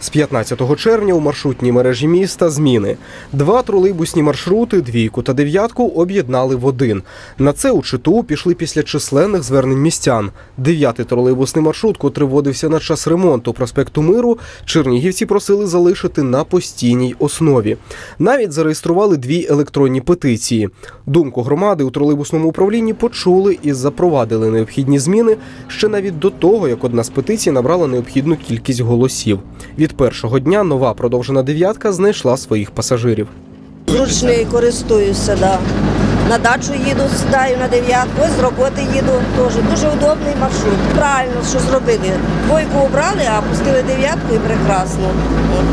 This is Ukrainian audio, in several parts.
З 15 червня у маршрутній мережі міста зміни. Два тролейбусні маршрути, двійку та дев'ятку, об'єднали в один. На це у ЧТУ пішли після численних звернень містян. Дев'ятий тролейбусний маршрут, котрий вводився на час ремонту проспекту Миру, чернігівці просили залишити на постійній основі. Навіть зареєстрували дві електронні петиції. Думку громади у тролейбусному управлінні почули і запровадили необхідні зміни ще навіть до того, як одна з петицій набрала необхідну кількість голосів. Від першого дня нова продовжена дев'ятка знайшла своїх пасажирів. Зручний користуюся, да. На дачу їду, сідаю на дев'ятку, ось з роботи їду теж. Дуже удобний маршрут. Правильно, що зробили. Двойку обрали, а пустили дев'ятку і прекрасно.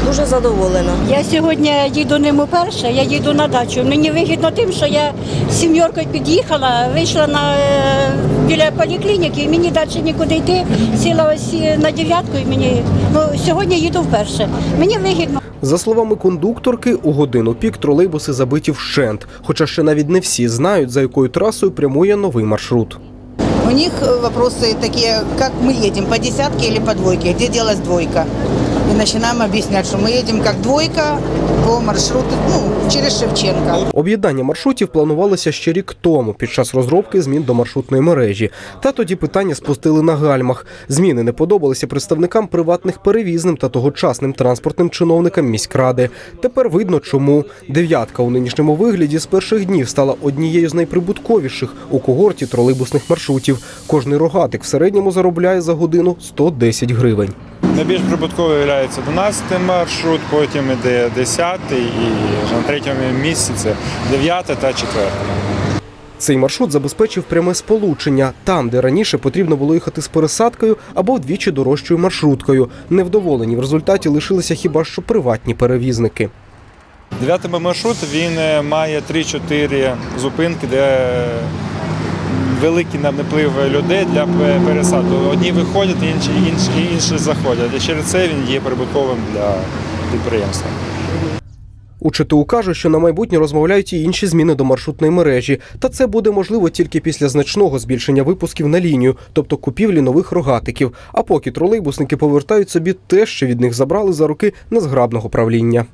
Дуже задоволена. Я сьогодні їду ним уперше, я їду на дачу. Мені вигідно тим, що я з сім'єркою під'їхала, вийшла на, е, біля поліклініки, і мені далі нікуди йти. Сіла ось е, на дев'ятку і мені ну, сьогодні їду вперше. Мені вигідно. За словами кондукторки, у годину пік тролейбуси забиті вщент, хоча ще навіть не всі знають, за якою трасою прямує новий маршрут. У них э, вопросы такие, как мы едем, по десятке или по двойке, где делась двойка. И начинаем объяснять, что мы едем как двойка по маршруту, ну, через Шевченко. Об'єднання маршрутів планувалося ще рік тому під час розробки змін до маршрутної мережі. Та тоді питання спустили на гальмах. Зміни не подобалися представникам приватних перевізним та тогочасним транспортним чиновникам міськради. Тепер видно, чому дев'ятка у нинішньому вигляді з перших днів стала однією з найприбутковіших у когорті тролейбусних маршрутів. Кожний рогатик в середньому заробляє за годину 110 гривень. Найбільш прибутковий є 12 маршрут, потім іде 10 і вже на третьому місці це 9 та 4. Цей маршрут забезпечив пряме сполучення там, де раніше потрібно було їхати з пересадкою або вдвічі дорожчою маршруткою. Невдоволені в результаті лишилися хіба що приватні перевізники. Дев'ятий маршрут він е, має 3-4 зупинки, де великий наплив людей для пе- пересадки. Одні виходять, інші, інші, інші заходять. І через це він є прибутковим для підприємства. У ЧТУ кажуть, що на майбутнє розмовляють і інші зміни до маршрутної мережі. Та це буде можливо тільки після значного збільшення випусків на лінію, тобто купівлі нових рогатиків. А поки тролейбусники повертають собі те, що від них забрали за роки незграбного правління.